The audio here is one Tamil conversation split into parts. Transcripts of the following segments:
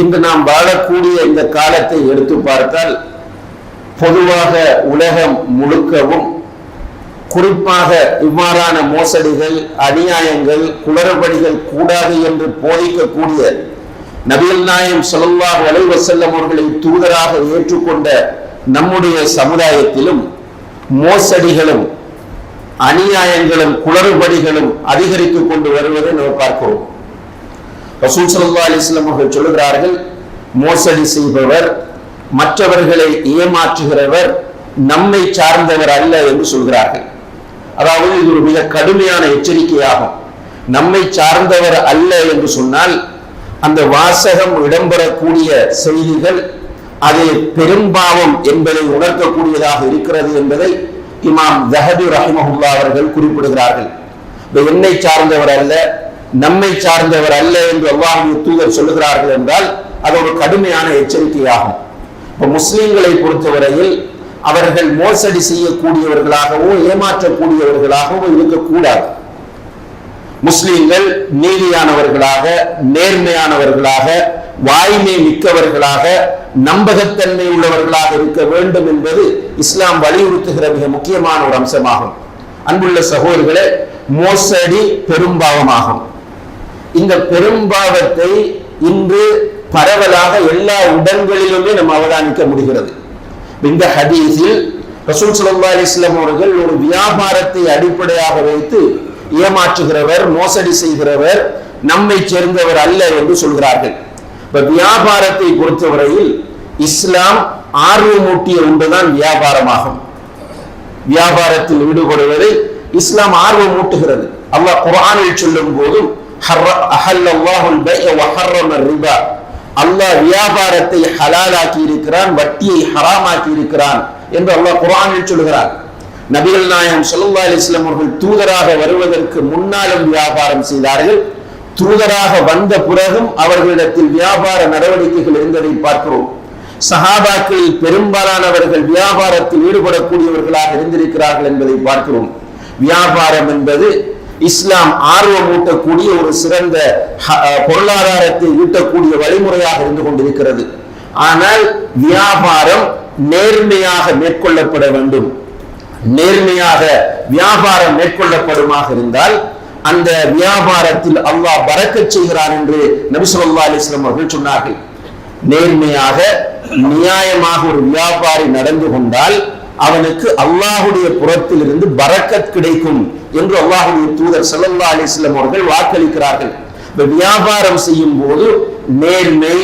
இன்று நாம் வாழக்கூடிய இந்த காலத்தை எடுத்து பார்த்தால் பொதுவாக உலகம் முழுக்கவும் குறிப்பாக இவ்வாறான மோசடிகள் அநியாயங்கள் குளறுபடிகள் கூடாது என்று போதிக்கக்கூடிய நபியல் நாயம் ஸல்லல்லாஹு அலைஹி வஸல்லம் அவர்களை தூதராக ஏற்றுக்கொண்ட நம்முடைய சமுதாயத்திலும் மோசடிகளும் அநியாயங்களும் குளறுபடிகளும் அதிகரித்துக் கொண்டு வருவதை நாம் பார்க்கிறோம். ரசூல் சல்லா அலிஸ்லாம் அவர்கள் சொல்லுகிறார்கள் மோசடி செய்பவர் மற்றவர்களை ஏமாற்றுகிறவர் நம்மை சார்ந்தவர் அல்ல என்று சொல்கிறார்கள். அதாவது இது ஒரு மிக கடுமையான எச்சரிக்கையாகும். நம்மை சார்ந்தவர் அல்ல என்று சொன்னால் அந்த வாசகம் இடம்பெறக்கூடிய செய்திகள் அது பெரும்பாவம் என்பதை உணர்த்தக்கூடியதாக இருக்கிறது என்பதை இமாம் ஜஹது ரஹிமஹுல்லா அவர்கள் குறிப்பிடுகிறார்கள். என்னை சார்ந்தவர் அல்ல நம்மை சார்ந்தவர் அல்ல என்று அல்லாஹுடைய தூதர் சொல்லுகிறார்கள் என்றால் அது ஒரு கடுமையான எச்சரிக்கையாகும். இப்ப முஸ்லிம்களை பொறுத்தவரையில் அவர்கள் மோசடி செய்யக்கூடியவர்களாகவோ ஏமாற்றக்கூடியவர்களாகவோ இருக்கக்கூடாது. முஸ்லீம்கள் நீதியானவர்களாக நேர்மையானவர்களாக வாய்மை மிக்கவர்களாக நம்பகத்தன்மை உள்ளவர்களாக இருக்க வேண்டும் என்பது இஸ்லாம் வலியுறுத்துகிற மிக முக்கியமான ஒரு அம்சமாகும். அன்புள்ள சகோதரர்களே மோசடி பெரும்பாவமாகும். இந்த பெரும்பாவத்தை இன்று பரவலாக எல்லா இடங்களிலுமே நம்ம அவதானிக்க முடிகிறது. இந்த ஹதீஸில் ரசூல் ஸல்லல்லாஹு அலைஹி அவர்கள் ஒரு வியாபாரத்தை அடிப்படையாக வைத்து ஏமாற்றுகிறவர் மோசடி செய்கிறவர் நம்மை சேர்ந்தவர் அல்ல என்று சொல்கிறார்கள். இப்ப வியாபாரத்தை பொறுத்தவரையில் இஸ்லாம் ஆர்வமூட்டிய ஒன்றுதான் வியாபாரமாகும். வியாபாரத்தில் ஈடுபடுவதை இஸ்லாம் ஆர்வம் ஊட்டுகிறது அல்லாஹ் குரானில் சொல்லும் போதும் அல்லாஹ் வியாபாரத்தை ஹலாலாக்கி இருக்கிறான் வட்டியை ஹராமாக்கி இருக்கிறான் என்று அல்லாஹ் குரானில் சொல்கிறார் நபிகள் நாயகம் ஸல்லல்லாஹு அலைஹி அவர்கள் தூதராக வருவதற்கு முன்னாலும் வியாபாரம் செய்தார்கள். தூதராக வந்த பிறகும் அவர்களிடத்தில் வியாபார நடவடிக்கைகள் இருந்ததை பார்க்கிறோம். சஹாபாக்களில் பெரும்பாலானவர்கள் வியாபாரத்தில் ஈடுபடக்கூடியவர்களாக இருந்திருக்கிறார்கள் என்பதை பார்க்கிறோம். வியாபாரம் என்பது இஸ்லாம் ஆர்வம் ஊட்டக்கூடிய ஒரு சிறந்த பொருளாதாரத்தை ஈட்டக்கூடிய வழிமுறையாக இருந்து கொண்டிருக்கிறது. ஆனால் வியாபாரம் நேர்மையாக மேற்கொள்ளப்பட வேண்டும். நேர்மையாக வியாபாரம் மேற்கொள்ளப்படுமாக இருந்தால் அந்த வியாபாரத்தில் அல்லாஹ் பறக்க செய்கிறார் என்று நபிசுல்லா அலிஸ்லாம் அவர்கள் சொன்னார்கள். நேர்மையாக நியாயமாக ஒரு வியாபாரி நடந்து கொண்டால் அவனுக்கு அல்லாஹுடைய புறத்தில் இருந்து பரக்கத் கிடைக்கும். என்று அல்லாஹுடைய தூதர் ஸல்லல்லாஹு அலைஹி அவர்கள் வாக்களிக்கிறார்கள். இந்த வியாபாரம் செய்யும் போது நேர்மை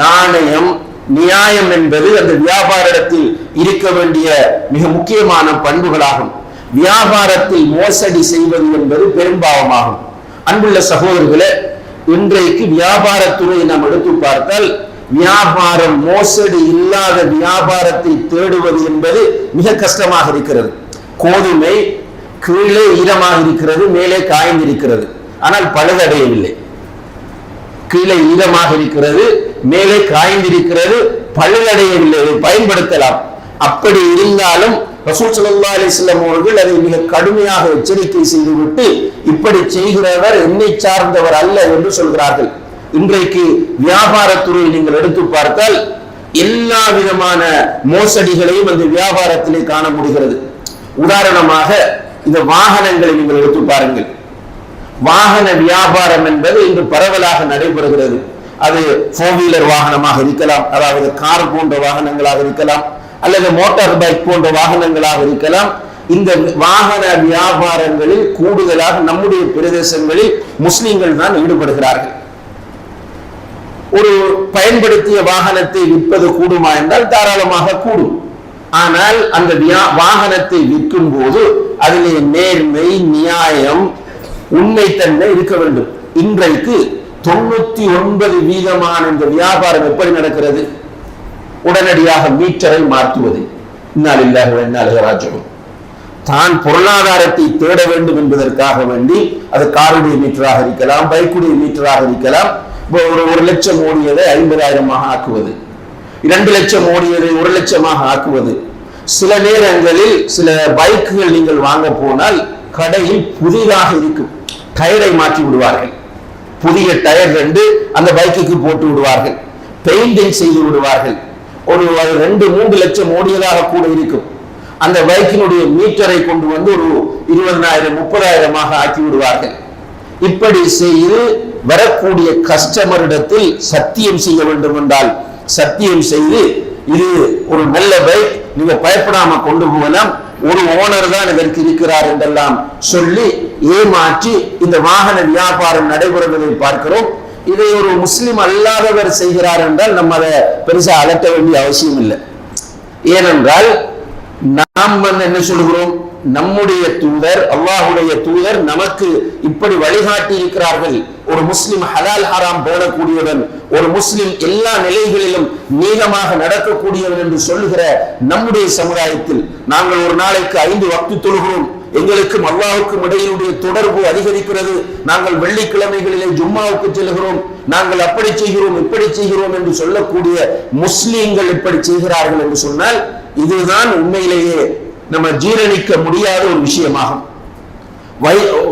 நாணயம் நியாயம் என்பது அந்த வியாபாரத்தில் இருக்க வேண்டிய மிக முக்கியமான பண்புகளாகும். வியாபாரத்தில் மோசடி செய்வது என்பது பெரும்பாவமாகும். அன்புள்ள சகோதரர்களே இன்றைக்கு வியாபாரத்துறை நாம் எடுத்து பார்த்தால் வியாபாரம் மோசடி இல்லாத வியாபாரத்தை தேடுவது என்பது மிக கஷ்டமாக இருக்கிறது. கோதுமை கீழே ஈரமாக இருக்கிறது மேலே காய்ந்திருக்கிறது ஆனால் பழுதடையவில்லை. கீழே ஈரமாக இருக்கிறது மேலே காய்ந்திருக்கிறது பழுதடையவில்லை. பயன்படுத்தலாம். அப்படி இருந்தாலும் ரசூல் சல்லா அலைஹி வஸல்லம் அவர்கள் அதை மிக கடுமையாக எச்சரிக்கை செய்துவிட்டு இப்படி செய்கிறவர் என்னை சார்ந்தவர் அல்ல என்று சொல்கிறார்கள். இன்றைக்கு வியாபாரத்துறையை நீங்கள் எடுத்து பார்த்தால் எல்லா விதமான மோசடிகளையும் அந்த வியாபாரத்திலே காண முடிகிறது. உதாரணமாக இந்த வாகனங்களை நீங்கள் எடுத்து பாருங்கள். வாகன வியாபாரம் என்பது இன்று பரவலாக நடைபெறுகிறது. அது ஃபோர் வீலர் வாகனமாக இருக்கலாம் அதாவது கார் போன்ற வாகனங்களாக இருக்கலாம் அல்லது மோட்டார் பைக் போன்ற வாகனங்களாக இருக்கலாம். இந்த வாகன வியாபாரங்களில் கூடுதலாக நம்முடைய பிரதேசங்களில் முஸ்லிம்கள் தான் ஈடுபடுகிறார்கள். ஒரு பயன்படுத்திய வாகனத்தை விற்பது கூடுமா என்றால் தாராளமாக கூடும். ஆனால் அந்த வியா- வாகனத்தை விற்கும் போது அதிலே நேர்மை நியாயம் உண்மைத்தன்மை இருக்க வேண்டும். இன்றைக்கு தொண்ணூத்தி ஒன்பது வீதமான இந்த வியாபாரம் எப்படி நடக்கிறது? உடனடியாக மீட்டரை மாற்றுவது. இன்னாலில்லாஹி வ இன்னா தான் பொருளாதாரத்தை தேட வேண்டும் என்பதற்காக வேண்டி அது காருடைய மீட்டராக இருக்கலாம் பைக்குடைய மீட்டராக இருக்கலாம் ஒரு ஒரு லட்சம் ஓடியதை ஐம்பதாயிரமாக ஆக்குவது. இரண்டு லட்சம் ஓடியதை ஒரு லட்சமாக ஆக்குவது. சில நேரங்களில் சில பைக்குகள் நீங்கள் வாங்க போனால் கடையில் புதிதாக இருக்கும். டயரை மாற்றி விடுவார்கள். புதிய டயர் ரெண்டு அந்த பைக்குக்கு போட்டு விடுவார்கள். பெயிண்டிங் செய்து விடுவார்கள். ஒரு ரெண்டு மூன்று லட்சம் ஓடியதாக கூட இருக்கும். அந்த பைக்கினுடைய மீட்டரை கொண்டு வந்து ஒரு இருபதனாயிரம் முப்பதாயிரமாக ஆக்கி விடுவார்கள். இப்படி செய்து வரக்கூடிய கஸ்டமரிடத்தில் சத்தியம் செய்ய வேண்டும் என்றால் சத்தியம் செய்து இது ஒரு நல்ல பைக் நீங்க பயப்படாம கொண்டு போகலாம். ஒரு ஓனர் தான் இதற்கு இருக்கிறார் என்றெல்லாம் சொல்லி ஏமாற்றி இந்த வாகன வியாபாரம் நடைபெறுவதை பார்க்கிறோம். இதை ஒரு முஸ்லிம் அல்லாதவர் செய்கிறார் என்றால் நம்ம அதை பெருசா அலட்ட வேண்டிய அவசியம் இல்லை. ஏனென்றால் நாம் வந்து என்ன சொல்கிறோம்? நம்முடைய தூதர் அல்லாஹுடைய தூதர் நமக்கு இப்படி வழிகாட்டி இருக்கிறார்கள் ஒரு முஸ்லிம் ஹலால் ஹராம் போடக்கூடியவன் ஒரு முஸ்லிம் எல்லா நிலைகளிலும் நீளமாக நடக்கக்கூடியவன் என்று சொல்லுகிற நம்முடைய சமுதாயத்தில் நாங்கள் ஒரு நாளைக்கு ஐந்து வக்து தொழுகிறோம். எங்களுக்கும் அல்லாவுக்கும் இடையினுடைய தொடர்பு அதிகரிக்கிறது. நாங்கள் வெள்ளிக்கிழமைகளிலே ஜும்மாவுக்கு செல்கிறோம். நாங்கள் அப்படி செய்கிறோம் இப்படி செய்கிறோம் என்று சொல்லக்கூடிய முஸ்லீம்கள் இப்படி செய்கிறார்கள் என்று சொன்னால் இதுதான் உண்மையிலேயே நம்ம ஜீரணிக்க முடியாத ஒரு விஷயமாகும்.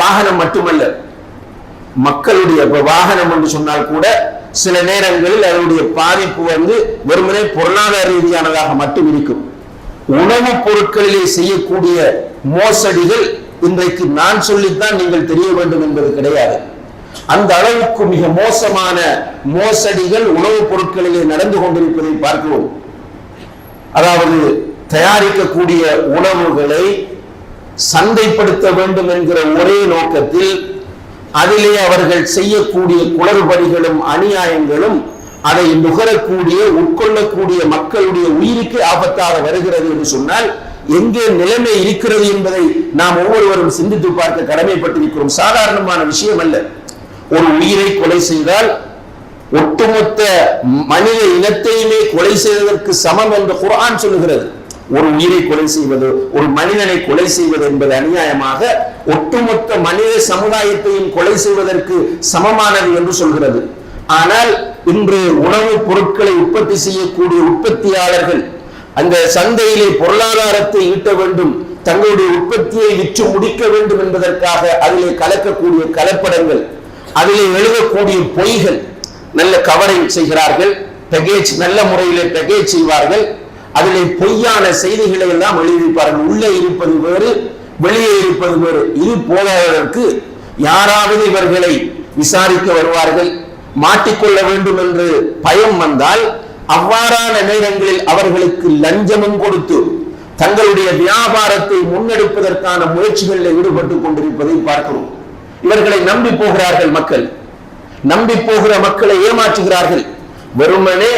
வாகனம் மட்டுமல்ல மக்களுடைய இப்ப வாகனம் என்று சொன்னால் கூட சில நேரங்களில் அதனுடைய பாதிப்பு வந்து வெறுமனே பொருளாதார ரீதியானதாக மட்டும் இருக்கும். உணவுப் பொருட்களிலே செய்யக்கூடிய மோசடிகள் இன்றைக்கு நான் சொல்லித்தான் நீங்கள் தெரிய வேண்டும் என்பது கிடையாது. அந்த அளவுக்கு மிக மோசமான மோசடிகள் உணவுப் பொருட்களிலே நடந்து கொண்டிருப்பதை பார்க்கிறோம். அதாவது தயாரிக்கக்கூடிய உணவுகளை சந்தைப்படுத்த வேண்டும் என்கிற ஒரே நோக்கத்தில் அதிலே அவர்கள் செய்யக்கூடிய குளறுபடிகளும் அநியாயங்களும் அதை நுகரக்கூடிய உட்கொள்ளக்கூடிய மக்களுடைய உயிருக்கு ஆபத்தாக வருகிறது என்று சொன்னால் எங்கே நிலைமை இருக்கிறது என்பதை நாம் ஒவ்வொருவரும் சிந்தித்து பார்க்க கடமைப்பட்டிருக்கிறோம். சாதாரணமான விஷயம் அல்ல ஒரு உயிரை கொலை செய்தால் ஒட்டுமொத்த மனித இனத்தையுமே கொலை செய்வதற்கு சமம் என்று குரான் சொல்லுகிறது. ஒரு உயிரை கொலை செய்வது ஒரு மனிதனை கொலை செய்வது என்பது அநியாயமாக ஒட்டுமொத்த மனித சமுதாயத்தையும் கொலை செய்வதற்கு சமமானது என்று சொல்கிறது. ஆனால் இன்று உணவுப் பொருட்களை உற்பத்தி செய்யக்கூடிய உற்பத்தியாளர்கள் அந்த சந்தையிலே பொருளாதாரத்தை ஈட்ட வேண்டும் தங்களுடைய உற்பத்தியை விற்று முடிக்க வேண்டும் என்பதற்காக அதிலே கலக்கக்கூடிய கலப்படங்கள் அதிலே எழுதக்கூடிய பொய்கள் நல்ல கவரிங் செய்கிறார்கள் பேக்கேஜ் நல்ல முறையிலே பேக்கேஜ் செய்வார்கள் அதிலே பொய்யான செய்திகளை எல்லாம் எழுதியிருப்பார்கள் உள்ளே இருப்பது வேறு வெளியே இருப்பது வேறு இது போதாததற்கு யாராவது இவர்களை விசாரிக்க வருவார்கள் மாட்டிக்கொள்ள வேண்டும் என்று பயம் வந்தால் அவ்வாறான நேரங்களில் அவர்களுக்கு லஞ்சமும் கொடுத்து தங்களுடைய வியாபாரத்தை முன்னெடுப்பதற்கான முயற்சிகளில் ஈடுபட்டுக் கொண்டிருப்பதை பார்க்கிறோம். இவர்களை நம்பி போகிறார்கள் மக்கள். நம்பி போகிற மக்களை ஏமாற்றுகிறார்கள். வெறுமனே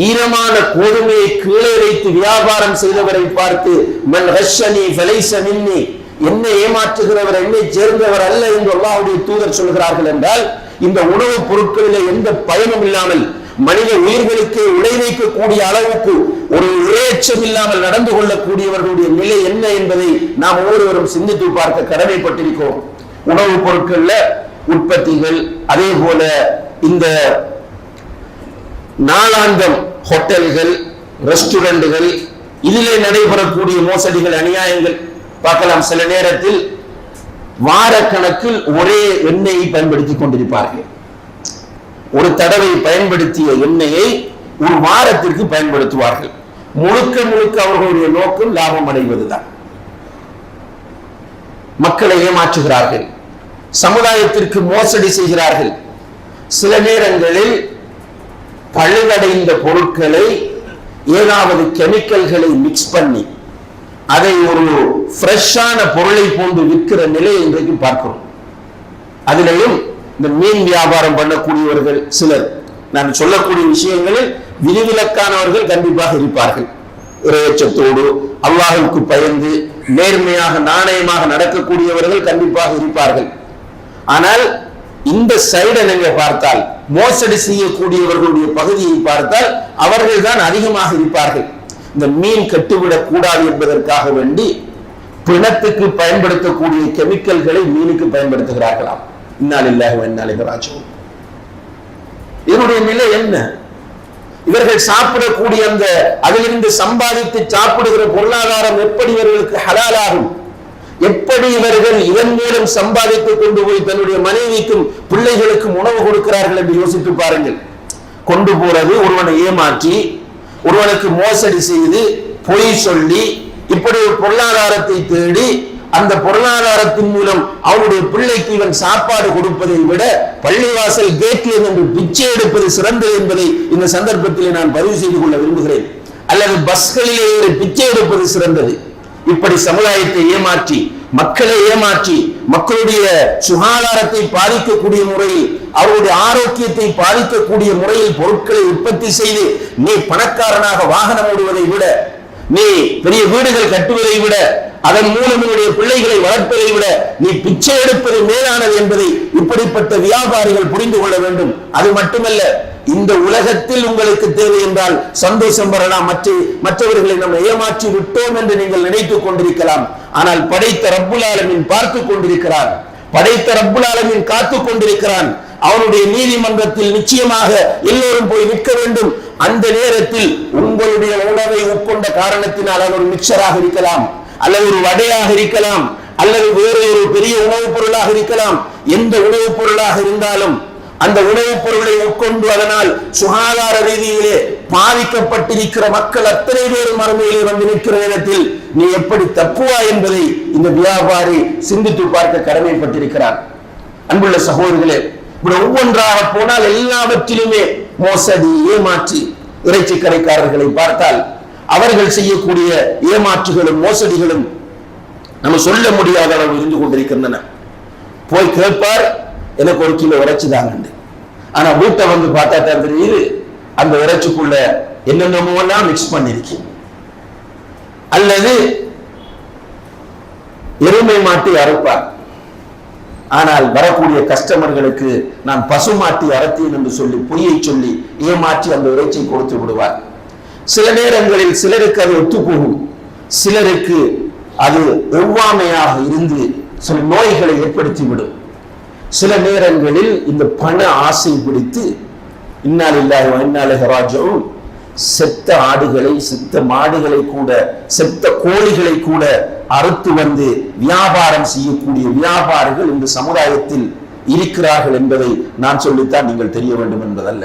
ஈரமான கோதுமையை கீழே வைத்து வியாபாரம் செய்தவரை பார்த்து மன் ரஷனி ஃபலைஸ மின்னி. என்னை ஏமாற்றுகிறவர் என்னை சேர்ந்தவர் அல்ல என்று அல்லாஹ்வுடைய தூதர் சொல்கிறார்கள் என்றால் இந்த உணவுப் பொருட்களிலே எந்த பயனும் இல்லாமல் மனித உயிர்களுக்கு உடை வைக்கக்கூடிய அளவுக்கு ஒரு இரையச்சம் இல்லாமல் நடந்து கொள்ளக்கூடியவர்களுடைய நிலை என்ன என்பதை நாம் ஒவ்வொருவரும் சிந்தித்து பார்க்க கடமைப்பட்டிருக்கிறோம். உணவுப் பொருட்கள்ல உற்பத்திகள் அதே போல இந்த நாளாந்தம் ஹோட்டல்கள் ரெஸ்டாரண்ட்டுகள் இதிலே நடைபெறக்கூடிய மோசடிகள் அநியாயங்கள் பார்க்கலாம். சில நேரத்தில் வாரக்கணக்கில் ஒரே எண்ணெயை பயன்படுத்திக் கொண்டிருப்பார்கள். ஒரு தடவை பயன்படுத்திய எண்ணெயை ஒரு வாரத்திற்கு பயன்படுத்துவார்கள். முழுக்க முழுக்க அவர்களுடைய நோக்கம் லாபம் அடைவதுதான். மக்களை ஏமாற்றுகிறார்கள். சமுதாயத்திற்கு மோசடி செய்கிறார்கள். சில நேரங்களில் பழுதடைந்த பொருட்களை ஏதாவது கெமிக்கல்களை மிக்ஸ் பண்ணி அதை ஒரு ஃப்ரெஷ்ஷான பொருளை போன்று விற்கிற நிலை இன்றைக்கு பார்க்கிறோம். அதிலையும் இந்த மீன் வியாபாரம் பண்ணக்கூடியவர்கள் சிலர் நான் சொல்லக்கூடிய விஷயங்களில் விதிவிலக்கானவர்கள் கண்டிப்பாக இருப்பார்கள். இறையச்சத்தோடு அல்லாஹுக்கு பயந்து நேர்மையாக நாணயமாக நடக்கக்கூடியவர்கள் கண்டிப்பாக இருப்பார்கள். ஆனால் இந்த சைடை நீங்க பார்த்தால் மோசடி செய்யக்கூடியவர்களுடைய பகுதியை பார்த்தால் அவர்கள் தான் அதிகமாக இருப்பார்கள். இந்த மீன் கட்டுவிடக் கூடாது என்பதற்காக வேண்டி பிணத்துக்கு பயன்படுத்தக்கூடிய கெமிக்கல்களை மீனுக்கு பயன்படுத்துகிறார்களாம். இன்னாலில்லாஹி இன்னாலிக இதனுடைய நிலை என்ன? இவர்கள் சாப்பிடக்கூடிய அந்த அதிலிருந்து சம்பாதித்து சாப்பிடுகிற பொருளாதாரம் எப்படி இவர்களுக்கு ஹலாலாகும்? எப்படி இவர்கள் இதன் மூலம் சம்பாதித்து கொண்டு போய் தன்னுடைய மனைவிக்கும் பிள்ளைகளுக்கும் உணவு கொடுக்கிறார்கள் என்று யோசித்து பாருங்கள். கொண்டு போறது ஒருவனை ஏமாற்றி ஒருவனுக்கு மோசடி செய்து பொய் சொல்லி இப்படி ஒரு பொருளாதாரத்தை தேடி அந்த பொருளாதாரத்தின் மூலம் அவனுடைய பிள்ளைக்கு இவன் சாப்பாடு கொடுப்பதை விட பள்ளிவாசல் கேட்டில் என்று பிச்சை எடுப்பது சிறந்தது என்பதை இந்த சந்தர்ப்பத்தில் நான் பதிவு செய்து கொள்ள விரும்புகிறேன். அல்லது பஸ்களிலே பிச்சை எடுப்பது சிறந்தது. இப்படி சமுதாயத்தை ஏமாற்றி மக்களை ஏமாற்றி மக்களுடைய சுகாதாரத்தை பாதிக்கக்கூடிய முறையில் அவருடைய ஆரோக்கியத்தை பாதிக்கக்கூடிய முறையில் பொருட்களை உற்பத்தி செய்து நீ பணக்காரனாக வாகனம் ஓடுவதை விட நீ பெரிய வீடுகள் கட்டுவதை விட அதன் மூலம் என்னுடைய பிள்ளைகளை வளர்ப்பதை விட நீ பிச்சை எடுப்பது மேலானது என்பதை இப்படிப்பட்ட வியாபாரிகள் புரிந்து கொள்ள வேண்டும். அது மட்டுமல்ல இந்த உலகத்தில் உங்களுக்கு தேவை என்றால் சந்தோஷம் வரலாம். மற்ற மற்றவர்களை நம்ம ஏமாற்றி விட்டோம் என்று நீங்கள் நினைத்துக் கொண்டிருக்கலாம். ஆனால் படைத்த ரப்புல் ஆலமீன் பார்த்துக் கொண்டிருக்கிறார். படைத்த ரப்புல் ஆலமீன் காத்துக் கொண்டிருக்கிறான். அவனுடைய நீதிமன்றத்தில் நிச்சயமாக எல்லோரும் போய் நிற்க வேண்டும். அந்த நேரத்தில் உங்களுடைய உணவை உட்கொண்ட காரணத்தினால் அவர் மிக்சராக இருக்கலாம். அல்லது ஒரு வடையாக இருக்கலாம். அல்லது வேறு ஒரு பெரிய உணவுப் பொருளாக இருக்கலாம். எந்த உணவுப் பொருளாக இருந்தாலும் அந்த உணவுப் பொருளை உட்கொண்டு அதனால் சுகாதார ரீதியிலே பாதிக்கப்பட்டிருக்கிற மக்கள் அத்தனை பேரும் மறுமையிலே வந்து நிற்கிற நேரத்தில் நீ எப்படி தப்புவா என்பதை இந்த வியாபாரி சிந்தித்து பார்க்க கடமைப்பட்டிருக்கிறார். அன்புள்ள சகோதரர்களே இப்படி ஒவ்வொன்றாக போனால் எல்லாவற்றிலுமே மோசடி ஏமாற்றி இறைச்சி கடைக்காரர்களை பார்த்தால் அவர்கள் செய்யக்கூடிய ஏமாற்றுகளும் மோசடிகளும் நம்ம சொல்ல முடியாத அளவு இருந்து கொண்டிருக்கின்றன. போய் கேட்பார் எனக்கு ஒரு கிலோ இறைச்சி தாங்கண்டு. ஆனா வீட்டை வந்து பார்த்தா தான் தெரியுது அந்த இறைச்சிக்குள்ள என்னென்னமோலாம் மிக்ஸ் பண்ணிருக்கு. அல்லது எருமை மாட்டி அறுப்பார். ஆனால் வரக்கூடிய கஸ்டமர்களுக்கு நான் பசு மாட்டி அறத்தேன் என்று சொல்லி பொய்யை சொல்லி ஏமாற்றி அந்த இறைச்சி கொடுத்து விடுவார். சில நேரங்களில் சிலருக்கு அது ஒத்துப்போகும். சிலருக்கு அது ஒவ்வாமையாக இருந்து சில நோய்களை ஏற்படுத்திவிடும். சில நேரங்களில் இந்த பண ஆசை பிடித்து இன்னால் இல்லாத இன்னாலே செத்த ஆடுகளை செத்த மாடுகளை கூட செத்த கோழிகளை கூட அறுத்து வந்து வியாபாரம் செய்யக்கூடிய வியாபாரிகள் இந்த சமுதாயத்தில் இருக்கிறார்கள் என்பதை நான் சொல்லித்தான் நீங்கள் தெரிய வேண்டும் என்பதல்ல.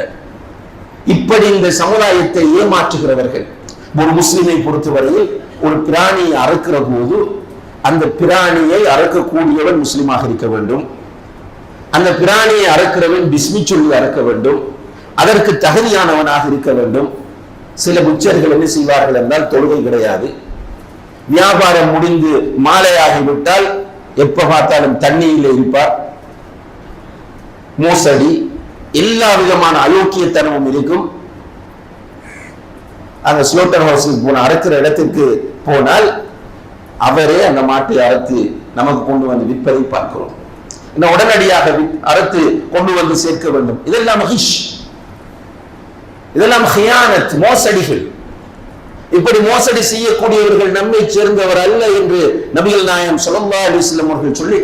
இப்படி இந்த சமுதாயத்தை ஏமாற்றுகிறவர்கள் ஒரு முஸ்லிமை பொறுத்தவரையில் ஒரு பிராணியை அறுக்கிற போது அந்த பிராணியை அறுக்கக்கூடியவன் முஸ்லிமாக இருக்க வேண்டும். அந்த பிராணியை அறுக்கிறவன் பிஸ்மி சொல்லி அறக்க வேண்டும். அதற்கு தகுதியானவனாக இருக்க வேண்டும். சில புச்சர்கள் என்ன செய்வார்கள் என்றால் தொழுகை கிடையாது. வியாபாரம் முடிந்து மாலையாகிவிட்டால் எப்ப பார்த்தாலும் தண்ணியில் இருப்பார். மோசடி எல்லா விதமான அயோக்கியத்தனமும் இருக்கும். அந்த ஸ்லோட்டர் ஹவுஸுக்கு போன அறுக்கிற இடத்துக்கு போனால் அவரே அந்த மாட்டை அறுத்து நமக்கு கொண்டு வந்து விற்பதை பார்க்கிறோம். உடனடியாக வி- அறுத்து கொண்டு வந்து சேர்க்க வேண்டும். இதெல்லாம் மகிஷ் இதெல்லாம் ஹியானத் மோசடிகள். இப்படி மோசடி செய்யக்கூடியவர்கள் நம்மை சேர்ந்தவர் அல்ல என்று நபிகள் நாயம் ஸல்லல்லாஹு அலைஹி அவர்கள் சொல்லி